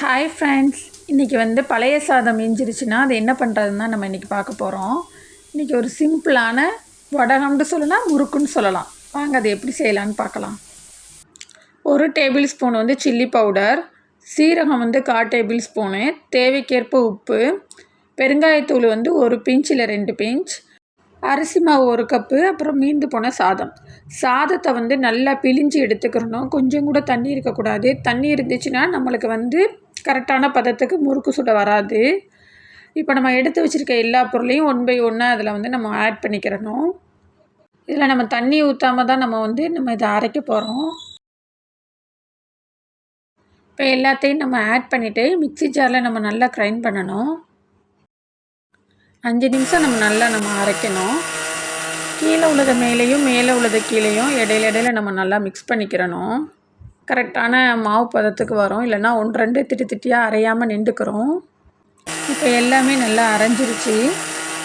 Hi friends இன்றைக்கி வந்து பழைய சாதம் மிஞ்சிருச்சுன்னா அது என்ன பண்ணுறதுன்னு தான் நம்ம இன்றைக்கி பார்க்க போகிறோம் இன்றைக்கி ஒரு சிம்பிளான வடகம்னு சொல்லலாம் முறுக்குன்னு சொல்லலாம். வாங்க அதை எப்படி செய்யலான்னு பார்க்கலாம். ஒரு டேபிள் ஸ்பூன் வந்து சில்லி பவுடர் சீரகம் வந்து கால் டேபிள் ஸ்பூனு தேவைக்கேற்ப உப்பு பெருங்காயத்தூள் வந்து ஒரு பிஞ்ச் இல்லை ரெண்டு பிஞ்ச் அரிசி மாவு ஒரு கப்பு அப்புறம் மீந்து போன சாதம். சாதத்தை வந்து நல்லா பிழிஞ்சு எடுத்துக்கிறணும் கொஞ்சம் கூட தண்ணி இருக்கக்கூடாது. தண்ணி இருந்துச்சுன்னா நம்மளுக்கு வந்து கரெக்டான பதத்துக்கு முறுக்கு சுட வராது. இப்போ நம்ம எடுத்து வச்சுருக்க எல்லா பொருளையும் ஒன் பை ஒன்னாக அதில் வந்து நம்ம ஆட் பண்ணிக்கிறணும். இதில் நம்ம தண்ணி ஊற்றாமல் தான் நம்ம வந்து நம்ம இதை அரைக்க போகிறோம் இப்போ எல்லாத்தையும் நம்ம ஆட் பண்ணிவிட்டு மிக்சி ஜாரில் நம்ம நல்லா க்ரைண்ட் பண்ணணும். அஞ்சு நிமிஷம் நம்ம நல்லா நம்ம அரைக்கணும். கீழே உள்ளதை மேலேயும் மேலே உள்ளதை கீழேயும் இடையில இடையில நம்ம நல்லா மிக்ஸ் பண்ணிக்கிறணும். கரெக்டான மாவு பதத்துக்கு வரும். இல்லைன்னா ஒன்று ரெண்டு திட்டி திட்டியாக அரையாமல் நின்றுக்கிறோம். இப்போ எல்லாமே நல்லா அரைஞ்சிருச்சு.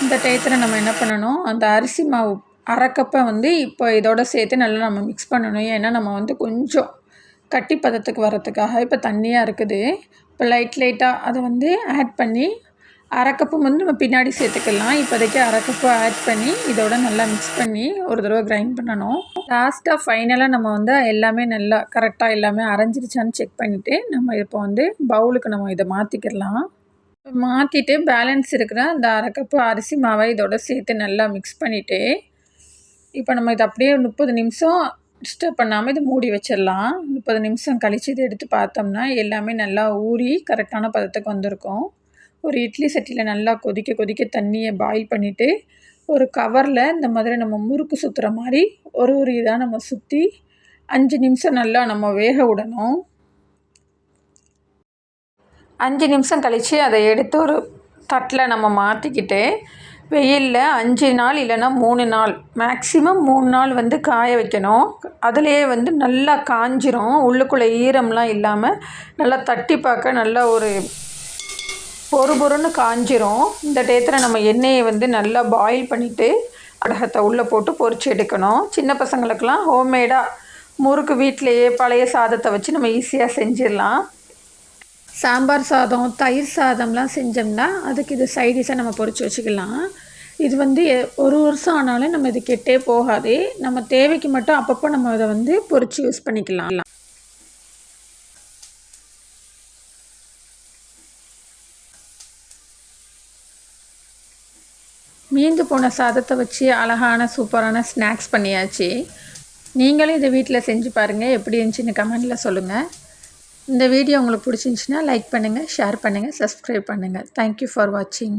இந்த டயத்தில் நம்ம என்ன பண்ணணும்? அந்த அரிசி மாவு அரைக்கப்போ வந்து இப்போ இதோட சேர்த்து நல்லா நம்ம மிக்ஸ் பண்ணணும். ஏன்னா நம்ம வந்து கொஞ்சம் கட்டி பதத்துக்கு வரத்துக்காக இப்போ தண்ணியாக இருக்குது. இப்போ லைட் லைட்டாக அதை வந்து ஆட் பண்ணி அரைக்கப்பு வந்து நம்ம பின்னாடி சேர்த்துக்கலாம். இப்போதைக்கு அரைக்கப்பு ஆட் பண்ணி இதோட நல்லா மிக்ஸ் பண்ணி ஒரு தடவை கிரைண்ட் பண்ணணும். லாஸ்ட்டாக ஃபைனலாக நம்ம வந்து எல்லாமே நல்லா கரெக்டாக எல்லாமே அரைஞ்சிருச்சான்னு செக் பண்ணிவிட்டு நம்ம இப்போ வந்து பவுலுக்கு நம்ம இதை மாற்றிக்கிடலாம் மாற்றிட்டு பேலன்ஸ் இருக்கிற அந்த அரைக்கப்பு அரிசி மாவை இதோட சேர்த்து நல்லா மிக்ஸ் பண்ணிவிட்டு இப்போ நம்ம இதை அப்படியே முப்பது நிமிஷம் டிஸ்டர்ப் பண்ணாமல் இதை மூடி வச்சிடலாம். முப்பது நிமிஷம் கழித்து இதை எடுத்து பார்த்தோம்னா எல்லாமே நல்லா ஊறி கரெக்டான பதத்துக்கு வந்திருக்கும். ஒரு இட்லி சட்டியில் நல்லா கொதிக்க கொதிக்க தண்ணியை பாயில் பண்ணிவிட்டு ஒரு கவரில் இந்த மாதிரி நம்ம முறுக்கு சுற்றுற மாதிரி ஒரு ஒரு இதாக நம்ம சுற்றி அஞ்சு நிமிஷம் நல்லா நம்ம வேக விடணும். அஞ்சு நிமிஷம் கழித்து அதை எடுத்து ஒரு தட்டில் நம்ம மாற்றிக்கிட்டு வெயிலில் அஞ்சு நாள் இல்லைன்னா மூணு நாள் மேக்ஸிமம் மூணு நாள் வந்து காய வைக்கணும். அதுலேயே வந்து நல்லா காஞ்சிரும். உள்ளுக்குள்ளே ஈரம்லாம் இல்லாமல் நல்லா தட்டி பார்க்க நல்லா ஒரு பொறு பொறுன்னு காஞ்சிரும். இந்த டயத்தில் நம்ம எண்ணெயை வந்து நல்லா பாயில் பண்ணிவிட்டு அடகத்தை உள்ளே போட்டு பொறிச்சு எடுக்கணும். சின்ன பசங்களுக்கெல்லாம் ஹோம்மேடாக முறுக்கு வீட்டிலையே பழைய சாதத்தை வச்சு நம்ம ஈஸியாக செஞ்சிடலாம். சாம்பார் சாதம் தயிர் சாதம்லாம் செஞ்சோம்னா அதுக்கு இது சைடிஷாக நம்ம பொறிச்சு வச்சுக்கலாம். இது வந்து ஒரு வருஷம் ஆனாலும் நம்ம இது கெட்டே போகாது. நம்ம தேவைக்கு மட்டும் அப்பப்போ நம்ம அதை வந்து பொறிச்சு யூஸ் பண்ணிக்கலாம். மீந்து போன சாதத்தை வச்சு அழகான சூப்பரான ஸ்நாக்ஸ் பண்ணியாச்சு. நீங்களும் இதை வீட்டில் செஞ்சு பாருங்கள் எப்படி இருந்துச்சுன்னு கமெண்டில் சொல்லுங்கள் இந்த வீடியோ உங்களுக்கு பிடிச்சிருந்துச்சின்னா லைக் பண்ணுங்கள் ஷேர் பண்ணுங்கள் சப்ஸ்கிரைப் பண்ணுங்கள் தேங்க்யூ ஃபார் வாட்சிங்